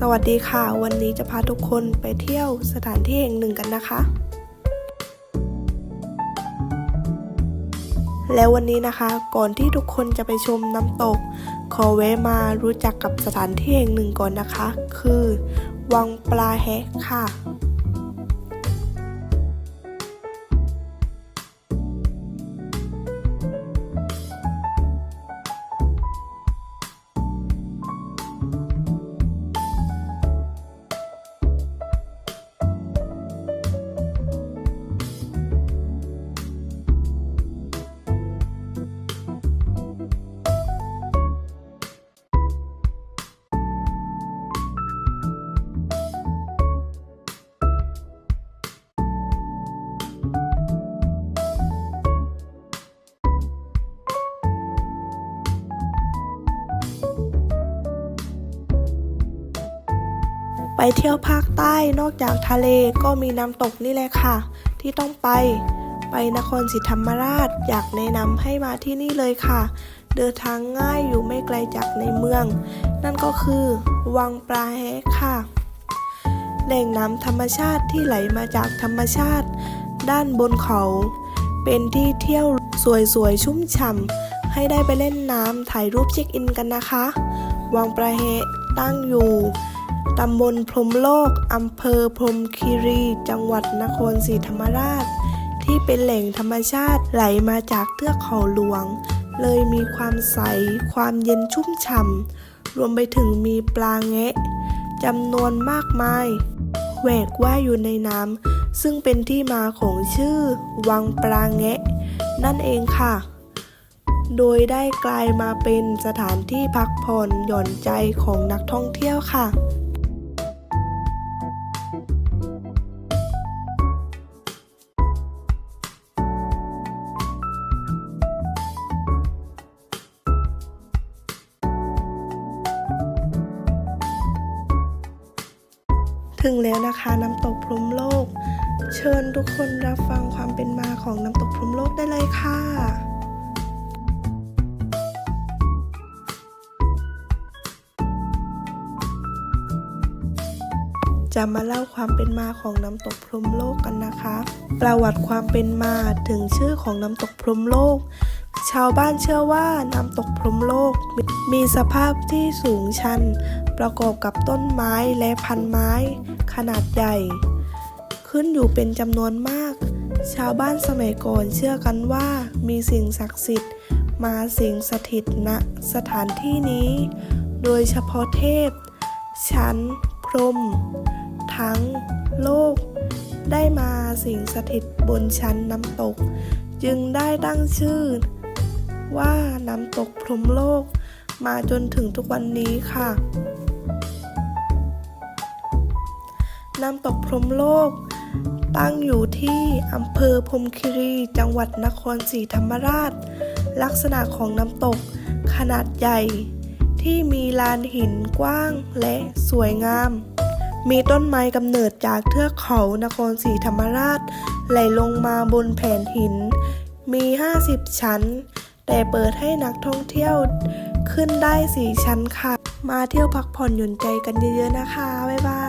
สวัสดีค่ะ วันนี้จะพาทุกคนไปเที่ยวสถานที่แห่งหนึ่งกันนะคะ แล้ววันนี้นะคะก่อนที่ทุกคนจะไปชมน้ำตก ขอแวะมารู้จักกับสถานที่แห่งหนึ่งก่อนนะคะ คือ วังปลาแฮะค่ะ ไปเที่ยวภาคใต้นอกจากทะเลก็มีน้ำตกนี่แหละค่ะ ที่ต้องไป ไปนครศรีธรรมราชอยากแนะนำให้มาที่นี่เลยค่ะ เดินทางง่ายอยู่ไม่ไกลจากในเมือง นั่นก็คือ วังปลาแฮค่ะ แหล่งน้ำธรรมชาติที่ไหลมาจากธรรมชาติ ด้านบนเขา เป็นที่เที่ยวสวยๆชุ่มฉ่ำให้ได้ไปเล่นน้ำถ่ายรูปเช็คอินกันนะคะ วังปลาแฮตั้งอยู่ ตำบลพรมโลก อำเภอพรมคีรี จังหวัดนครศรีธรรมราช ที่เป็นแหล่งธรรมชาติไหลมาจากเทือกเขาหลวง เลยมีความใส ความเย็นชุ่มฉ่ำ รวมไปถึงมีปลาแงะจำนวนมากมาย แหวกว่ายอยู่ในน้ำ ซึ่งเป็นที่มาของชื่อ วังปลาแงะ นั่นเองค่ะโดยได้กลายมาเป็นสถานที่พักผ่อนหย่อนใจของนักท่องเที่ยวค่ะ ถึงแล้วนะคะน้ำตกพรมโลก เชิญทุกคนรับฟังความเป็นมาของน้ำตกพรมโลกได้เลยค่ะจะมาเล่าความเป็นมาของน้ำตกพรมโลกกันนะคะ ประวัติความเป็นมาถึงชื่อของน้ำตกพรมโลก ชาวบ้านเชื่อว่าน้ำตกพรหมโลก มีสภาพที่สูงชัน ประกอบกับต้นไม้และพันไม้ ขนาดใหญ่ ขึ้นอยู่เป็นจำนวนมาก ชาวบ้านสมัยก่อนเชื่อกันว่ามีสิ่งศักดิ์สิทธิ์ มาสิงสถิตณสถานที่นี้ โดยเฉพาะเทพ ชั้น พรหมทั้ง โลก ได้มาสิงสถิตบนชั้นน้ำตก จึงได้ตั้งชื่อ ว่าน้ำตกพรมโลก มาจนถึงทุกวันนี้ค่ะ น้ำตกพรมโลก ตั้งอยู่ที่อำเภอพรมคีรีจังหวัดนครศรีธรรมราช ลักษณะของน้ำตกขนาดใหญ่ ที่มีลานหินกว้างและสวยงามมีต้นไม้กำเนิดจากเทือกเขานครศรีธรรมราช ไหลลงมาบนแผ่นหิน มี 50 ชั้น แต่เปิดให้นักท่องเที่ยวขึ้นได้ 4 ชั้นค่ะ มาเที่ยวพักผ่อนหย่อนใจกันเยอะๆนะคะ บ๊ายบาย